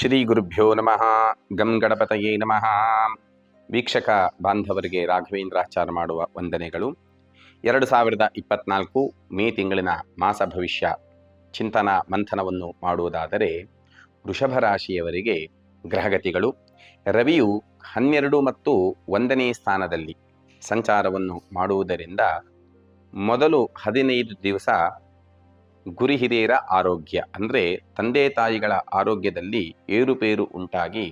ಶ್ರೀ ಗುರುಭ್ಯೋ ನಮಃ. ಗಂ ಗಣಪತಯೇ ನಮಃ. ವೀಕ್ಷಕ ಬಾಂಧವರಿಗೆ ರಾಘವೇಂದ್ರಾಚಾರ ಮಾಡುವ ವಂದನೆಗಳು. ಎರಡು ಸಾವಿರದ ಇಪ್ಪತ್ನಾಲ್ಕು ಮೇ ತಿಂಗಳಿನ ಮಾಸ ಭವಿಷ್ಯ ಚಿಂತನ ಮಂಥನವನ್ನು ಮಾಡುವುದಾದರೆ ವೃಷಭ ರಾಶಿಯವರಿಗೆ ಗ್ರಹಗತಿಗಳು. ರವಿಯು ಹನ್ನೆರಡು ಮತ್ತು ಒಂದನೇ ಸ್ಥಾನದಲ್ಲಿ ಸಂಚಾರವನ್ನು ಮಾಡುವುದರಿಂದ ಮೊದಲು ಹದಿನೈದು ದಿವಸ ಗುರಿ ಹಿರಿಯರ ಆರೋಗ್ಯ. ಅಂದರೆ ತಂದೆ ತಾಯಿಗಳ ಆರೋಗ್ಯದಲ್ಲಿ ಏರುಪೇರು ಉಂಟಾಗಿ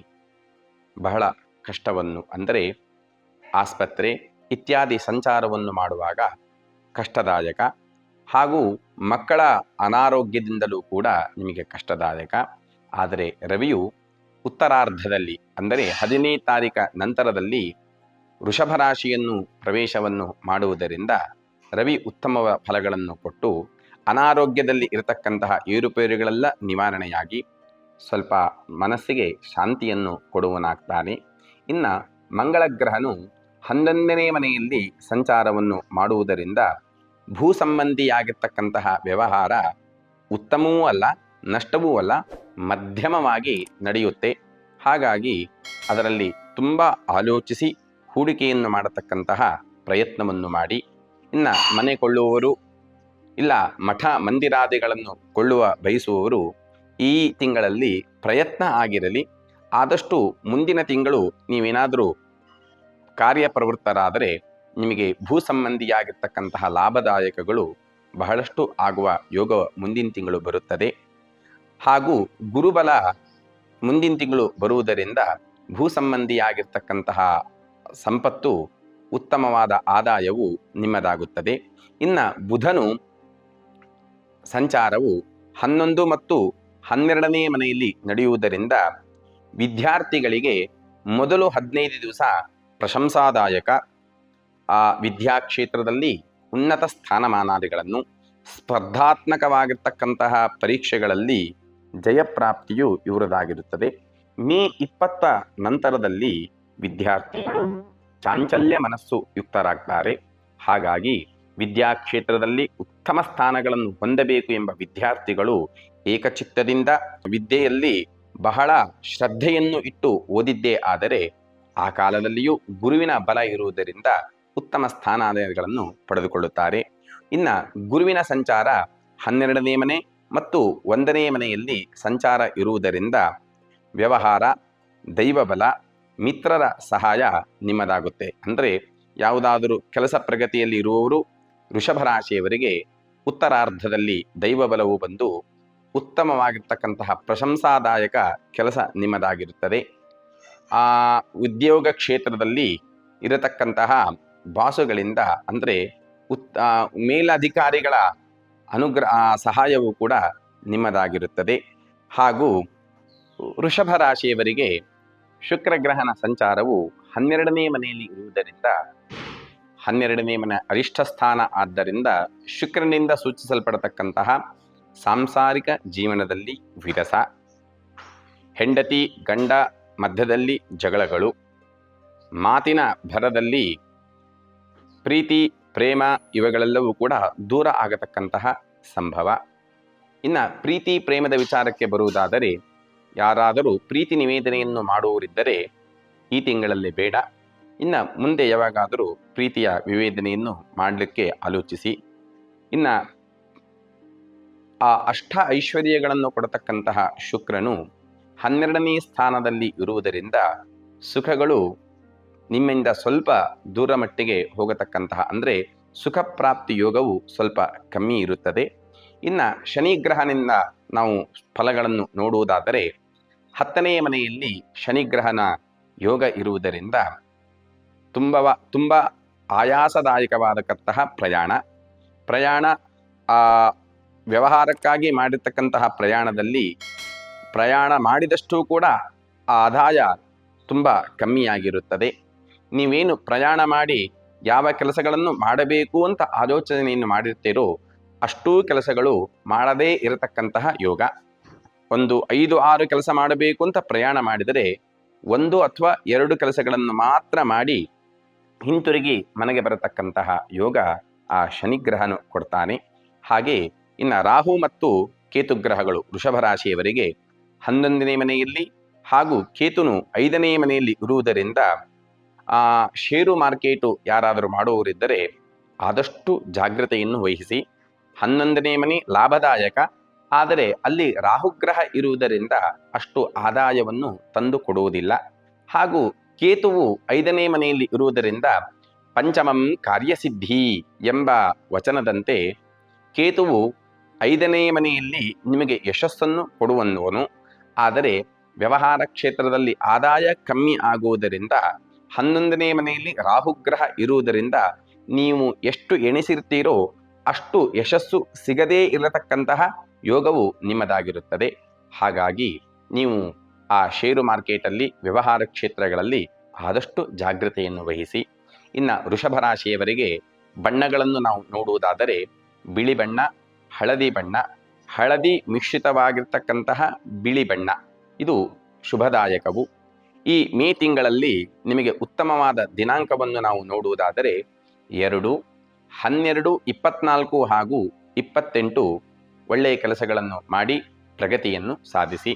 ಬಹಳ ಕಷ್ಟವನ್ನು, ಅಂದರೆ ಆಸ್ಪತ್ರೆ ಇತ್ಯಾದಿ ಸಂಚಾರವನ್ನು ಮಾಡುವಾಗ ಕಷ್ಟದಾಯಕ ಹಾಗೂ ಮಕ್ಕಳ ಅನಾರೋಗ್ಯದಿಂದಲೂ ಕೂಡ ನಿಮಗೆ ಕಷ್ಟದಾಯಕ. ಆದರೆ ರವಿಯು ಉತ್ತರಾರ್ಧದಲ್ಲಿ, ಅಂದರೆ ಹದಿನೈದು ತಾರೀಖ ನಂತರದಲ್ಲಿ ವೃಷಭ ರಾಶಿಯನ್ನು ಪ್ರವೇಶವನ್ನು ಮಾಡುವುದರಿಂದ ರವಿ ಉತ್ತಮ ಫಲಗಳನ್ನು ಕೊಟ್ಟು ಅನಾರೋಗ್ಯದಲ್ಲಿ ಇರತಕ್ಕಂತಹ ಏರುಪೇರುಗಳೆಲ್ಲ ನಿವಾರಣೆಯಾಗಿ ಸ್ವಲ್ಪ ಮನಸ್ಸಿಗೆ ಶಾಂತಿಯನ್ನು ಕೊಡುವನಾಗ್ತಾನೆ. ಇನ್ನು ಮಂಗಳ ಗ್ರಹನು ಹನ್ನೊಂದನೇ ಮನೆಯಲ್ಲಿ ಸಂಚಾರವನ್ನು ಮಾಡುವುದರಿಂದ ಭೂ ಸಂಬಂಧಿಯಾಗಿರ್ತಕ್ಕಂತಹ ವ್ಯವಹಾರ ಉತ್ತಮವೂ ಅಲ್ಲ, ನಷ್ಟವೂ ಅಲ್ಲ, ಮಧ್ಯಮವಾಗಿ ನಡೆಯುತ್ತೆ. ಹಾಗಾಗಿ ಅದರಲ್ಲಿ ತುಂಬ ಆಲೋಚಿಸಿ, ಹೂಡಿಕೆಯನ್ನು ಮಾಡತಕ್ಕಂತಹ ಪ್ರಯತ್ನವನ್ನು ಮಾಡಿ, ಇನ್ನು ಮನೆ ಕೊಳ್ಳುವವರು ಇಲ್ಲ, ಮಠ ಮಂದಿರಾದಿಗಳನ್ನು ಕೊಳ್ಳುವ ಬಯಸುವವರು ಈ ತಿಂಗಳಲ್ಲಿ ಪ್ರಯತ್ನ ಆಗಿರಲಿ. ಆದಷ್ಟು ಮುಂದಿನ ತಿಂಗಳು ನೀವೇನಾದರೂ ಕಾರ್ಯಪ್ರವೃತ್ತರಾದರೆ ನಿಮಗೆ ಭೂ ಸಂಬಂಧಿಯಾಗಿರ್ತಕ್ಕಂತಹ ಲಾಭದಾಯಕಗಳು ಬಹಳಷ್ಟು ಆಗುವ ಯೋಗ ಮುಂದಿನ ತಿಂಗಳು ಬರುತ್ತದೆ. ಹಾಗೂ ಗುರುಬಲ ಮುಂದಿನ ತಿಂಗಳು ಬರುವುದರಿಂದ ಭೂ ಸಂಬಂಧಿಯಾಗಿರ್ತಕ್ಕಂತಹ ಸಂಪತ್ತು ಉತ್ತಮವಾದ ಆದಾಯವು ನಿಮ್ಮದಾಗುತ್ತದೆ. ಇನ್ನು ಬುಧನು ಸಂಚಾರವು ಹನ್ನೊಂದು ಮತ್ತು ಹನ್ನೆರಡನೇ ಮನೆಯಲ್ಲಿ ನಡೆಯುವುದರಿಂದ ವಿದ್ಯಾರ್ಥಿಗಳಿಗೆ ಮೊದಲು ಹದಿನೈದು ದಿವಸ ಪ್ರಶಂಸಾದಾಯಕ ಆ ವಿದ್ಯಾಕ್ಷೇತ್ರದಲ್ಲಿ ಉನ್ನತ ಸ್ಥಾನಮಾನಾದಿಗಳನ್ನು ಸ್ಪರ್ಧಾತ್ಮಕವಾಗಿರ್ತಕ್ಕಂತಹ ಪರೀಕ್ಷೆಗಳಲ್ಲಿ ಜಯಪ್ರಾಪ್ತಿಯು ಇವರದಾಗಿರುತ್ತದೆ ಮೇ ಇಪ್ಪತ್ತ ನಂತರದಲ್ಲಿ ವಿದ್ಯಾರ್ಥಿಗಳು ಚಾಂಚಲ್ಯ ಮನಸ್ಸು ಯುಕ್ತರಾಗ್ತಾರೆ. ಹಾಗಾಗಿ ವಿದ್ಯಾಕ್ಷೇತ್ರದಲ್ಲಿ ಉತ್ತಮ ಸ್ಥಾನಗಳನ್ನು ಹೊಂದಬೇಕು ಎಂಬ ವಿದ್ಯಾರ್ಥಿಗಳು ಏಕಚಿತ್ತದಿಂದ ವಿದ್ಯೆಯಲ್ಲಿ ಬಹಳ ಶ್ರದ್ಧೆಯನ್ನು ಇಟ್ಟು ಓದಿದ್ದೇ ಆದರೆ ಆ ಕಾಲದಲ್ಲಿಯೂ ಗುರುವಿನ ಬಲ ಇರುವುದರಿಂದ ಉತ್ತಮ ಸ್ಥಾನಗಳನ್ನು ಪಡೆದುಕೊಳ್ಳುತ್ತಾರೆ. ಇನ್ನು ಗುರುವಿನ ಸಂಚಾರ ಹನ್ನೆರಡನೇ ಮನೆ ಮತ್ತು ಒಂದನೇ ಮನೆಯಲ್ಲಿ ಸಂಚಾರ ಇರುವುದರಿಂದ ವ್ಯವಹಾರ, ದೈವಬಲ, ಮಿತ್ರರ ಸಹಾಯ ನಿಮ್ಮದಾಗುತ್ತೆ. ಅಂದರೆ ಯಾವುದಾದರೂ ಕೆಲಸ ಪ್ರಗತಿಯಲ್ಲಿ ಇರುವವರು ರಾಶಿಯವರಿಗೆ ಉತ್ತರಾರ್ಧದಲ್ಲಿ ದೈವಬಲವು ಬಂದು ಉತ್ತಮವಾಗಿರ್ತಕ್ಕಂತಹ ಪ್ರಶಂಸಾದಾಯಕ ಕೆಲಸ ನಿಮ್ಮದಾಗಿರುತ್ತದೆ. ಆ ಉದ್ಯೋಗ ಕ್ಷೇತ್ರದಲ್ಲಿ ಇರತಕ್ಕಂತಹ ಬಾಸುಗಳಿಂದ ಅಂದರೆ ಉತ್ ಮೇಲಧಿಕಾರಿಗಳ ಅನುಗ್ರಹ ಸಹಾಯವೂ ಸಹಾಯವು ಕೂಡ ನಿಮ್ಮದಾಗಿರುತ್ತದೆ. ಹಾಗೂ ವೃಷಭ ರಾಶಿಯವರಿಗೆ ಶುಕ್ರಗ್ರಹನ ಸಂಚಾರವು ಹನ್ನೆರಡನೇ ಮನೆಯಲ್ಲಿ ಇರುವುದರಿಂದ ಹನ್ನೆರಡನೇ ಮನೆ ಅರಿಷ್ಠ ಸ್ಥಾನ ಆದ್ದರಿಂದ ಶುಕ್ರನಿಂದ ಸೂಚಿಸಲ್ಪಡತಕ್ಕಂತಹ ಸಾಂಸಾರಿಕ ಜೀವನದಲ್ಲಿ ವಿರಸ. ಹೆಂಡತಿ, ಗಂಡ, ಮಧ್ಯದಲ್ಲಿ ಜಗಳಗಳು. ಮಾತಿನ ಭರದಲ್ಲಿ ಪ್ರೀತಿ, ಪ್ರೇಮ ಇವುಗಳೆಲ್ಲವೂ ಕೂಡ ದೂರ ಆಗತಕ್ಕಂತಹ ಸಂಭವ. ಇನ್ನು ಪ್ರೀತಿ, ಪ್ರೇಮದ ವಿಚಾರಕ್ಕೆ ಬರುವುದಾದರೆ ಯಾರಾದರೂ ಪ್ರೀತಿ ನಿವೇದನೆಯನ್ನು ಮಾಡುವವರಿದ್ದರೆ ಈ ತಿಂಗಳಲ್ಲಿ ಬೇಡ. ಇನ್ನು ಮುಂದೆ ಯಾವಾಗಾದರೂ ಪ್ರೀತಿಯ ವಿವೇದನೆಯನ್ನು ಮಾಡಲಿಕ್ಕೆ ಆಲೋಚಿಸಿ. ಇನ್ನು ಆ ಅಷ್ಟ ಐಶ್ವರ್ಯಗಳನ್ನು ಕೊಡತಕ್ಕಂತಹ ಶುಕ್ರನು ಹನ್ನೆರಡನೇ ಸ್ಥಾನದಲ್ಲಿ ಇರುವುದರಿಂದ ಸುಖಗಳು ನಿಮ್ಮಿಂದ ಸ್ವಲ್ಪ ದೂರ ಮಟ್ಟಿಗೆ ಹೋಗತಕ್ಕಂತಹ, ಅಂದರೆ ಸುಖ ಪ್ರಾಪ್ತಿ ಯೋಗವು ಸ್ವಲ್ಪ ಕಮ್ಮಿ ಇರುತ್ತದೆ. ಇನ್ನು ಶನಿ ಗ್ರಹನಿಂದ ನಾವು ಫಲಗಳನ್ನು ನೋಡುವುದಾದರೆ ಹತ್ತನೆಯ ಮನೆಯಲ್ಲಿ ಶನಿಗ್ರಹನ ಯೋಗ ಇರುವುದರಿಂದ ತುಂಬವ, ತುಂಬ ಆಯಾಸದಾಯಕವಾದಕ್ಕಂತಹ ಪ್ರಯಾಣ. ಪ್ರಯಾಣ ವ್ಯವಹಾರಕ್ಕಾಗಿ ಮಾಡಿರ್ತಕ್ಕಂತಹ ಪ್ರಯಾಣದಲ್ಲಿ ಪ್ರಯಾಣ ಮಾಡಿದಷ್ಟೂ ಕೂಡ ಆದಾಯ ತುಂಬ ಕಮ್ಮಿಯಾಗಿರುತ್ತದೆ. ನೀವೇನು ಪ್ರಯಾಣ ಮಾಡಿ ಯಾವ ಕೆಲಸಗಳನ್ನು ಮಾಡಬೇಕು ಅಂತ ಆಲೋಚನೆಯನ್ನು ಮಾಡಿರ್ತೀರೋ ಅಷ್ಟೂ ಕೆಲಸಗಳು ಮಾಡದೇ ಇರತಕ್ಕಂತಹ ಯೋಗ. ಒಂದು ಐದು, ಆರು ಕೆಲಸ ಮಾಡಬೇಕು ಅಂತ ಪ್ರಯಾಣ ಮಾಡಿದರೆ ಒಂದು ಅಥವಾ ಎರಡು ಕೆಲಸಗಳನ್ನು ಮಾತ್ರ ಮಾಡಿ ಹಿಂತಿರುಗಿ ಮನೆಗೆ ಬರತಕ್ಕಂತಹ ಯೋಗ ಆ ಶನಿಗ್ರಹನು ಕೊಡ್ತಾನೆ. ಹಾಗೆ ಇನ್ನು ರಾಹು ಮತ್ತು ಕೇತುಗ್ರಹಗಳು ವೃಷಭ ರಾಶಿಯವರಿಗೆ ಹನ್ನೊಂದನೇ ಮನೆಯಲ್ಲಿ ಹಾಗೂ ಕೇತುನು ಐದನೇ ಮನೆಯಲ್ಲಿ ಇರುವುದರಿಂದ ಆ ಷೇರು ಮಾರ್ಕೆಟು ಯಾರಾದರೂ ಮಾಡುವವರಿದ್ದರೆ ಆದಷ್ಟು ಜಾಗ್ರತೆಯನ್ನು ವಹಿಸಿ. ಹನ್ನೊಂದನೇ ಮನೆ ಲಾಭದಾಯಕ. ಆದರೆ ಅಲ್ಲಿ ರಾಹುಗ್ರಹ ಇರುವುದರಿಂದ ಅಷ್ಟು ಆದಾಯವನ್ನು ತಂದು ಕೊಡುವುದಿಲ್ಲ ಹಾಗೂ ಕೇತುವು ಐದನೇ ಮನೆಯಲ್ಲಿ ಇರುವುದರಿಂದ ಪಂಚಮಂ ಕಾರ್ಯಸಿದ್ಧಿ ಎಂಬ ವಚನದಂತೆ ಕೇತುವು ಐದನೇ ಮನೆಯಲ್ಲಿ ನಿಮಗೆ ಯಶಸ್ಸನ್ನು ಕೊಡುವನು ಆದರೆ ವ್ಯವಹಾರ ಕ್ಷೇತ್ರದಲ್ಲಿ ಆದಾಯ ಕಮ್ಮಿ ಆಗುವುದರಿಂದ ಹನ್ನೊಂದನೇ ಮನೆಯಲ್ಲಿ ರಾಹುಗ್ರಹ ಇರುವುದರಿಂದ ನೀವು ಎಷ್ಟು ಎಣಿಸಿರ್ತೀರೋ ಅಷ್ಟು ಯಶಸ್ಸು ಸಿಗದೇ ಇರತಕ್ಕಂತಹ ಯೋಗವು ನಿಮ್ಮದಾಗಿರುತ್ತದೆ. ಹಾಗಾಗಿ ನೀವು ಆ ಷೇರು ಮಾರ್ಕೆಟಲ್ಲಿ ವ್ಯವಹಾರ ಕ್ಷೇತ್ರಗಳಲ್ಲಿ ಆದಷ್ಟು ಜಾಗ್ರತೆಯನ್ನು ವಹಿಸಿ, ಇನ್ನು ವೃಷಭ ರಾಶಿಯವರಿಗೆ ಬಣ್ಣಗಳನ್ನು ನಾವು ನೋಡುವುದಾದರೆ ಬಿಳಿ ಬಣ್ಣ, ಹಳದಿ ಬಣ್ಣ, ಹಳದಿ ಮಿಶ್ರಿತವಾಗಿರ್ತಕ್ಕಂತಹ ಬಿಳಿ ಬಣ್ಣ. ಇದು ಶುಭದಾಯಕವು. ಈ ಮೇ ತಿಂಗಳಲ್ಲಿ ನಿಮಗೆ ಉತ್ತಮವಾದ ದಿನಾಂಕವನ್ನು ನಾವು ನೋಡುವುದಾದರೆ ಎರಡು, ಹನ್ನೆರಡು, ಇಪ್ಪತ್ನಾಲ್ಕು ಹಾಗೂ ಇಪ್ಪತ್ತೆಂಟು ಒಳ್ಳೆಯ ಕೆಲಸಗಳನ್ನು ಮಾಡಿ ಪ್ರಗತಿಯನ್ನು ಸಾಧಿಸಿ.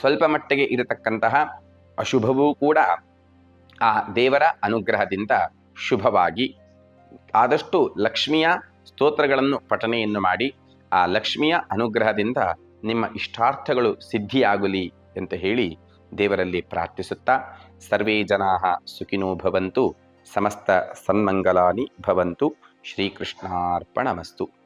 ಸ್ವಲ್ಪ ಮಟ್ಟಿಗೆ ಇರತಕ್ಕಂತಹ ಅಶುಭವೂ ಕೂಡ ಆ ದೇವರ ಅನುಗ್ರಹದಿಂದ ಶುಭವಾಗಿ. ಆದಷ್ಟು ಲಕ್ಷ್ಮಿಯ ಸ್ತೋತ್ರಗಳನ್ನು ಪಠನೆಯನ್ನು ಮಾಡಿ, ಆ ಲಕ್ಷ್ಮಿಯ ಅನುಗ್ರಹದಿಂದ ನಿಮ್ಮ ಇಷ್ಟಾರ್ಥಗಳು ಸಿದ್ಧಿಯಾಗಲಿ ಅಂತ ಹೇಳಿ ದೇವರಲ್ಲಿ ಪ್ರಾರ್ಥಿಸುತ್ತಾ, ಸರ್ವೇ ಜನಾ ಸುಖಿನೋ ಭವಂತು, ಸಮಸ್ತ ಸನ್ಮಂಗಲಾನಿ ಭವಂತು, ಶ್ರೀಕೃಷ್ಣಾರ್ಪಣಮಸ್ತು.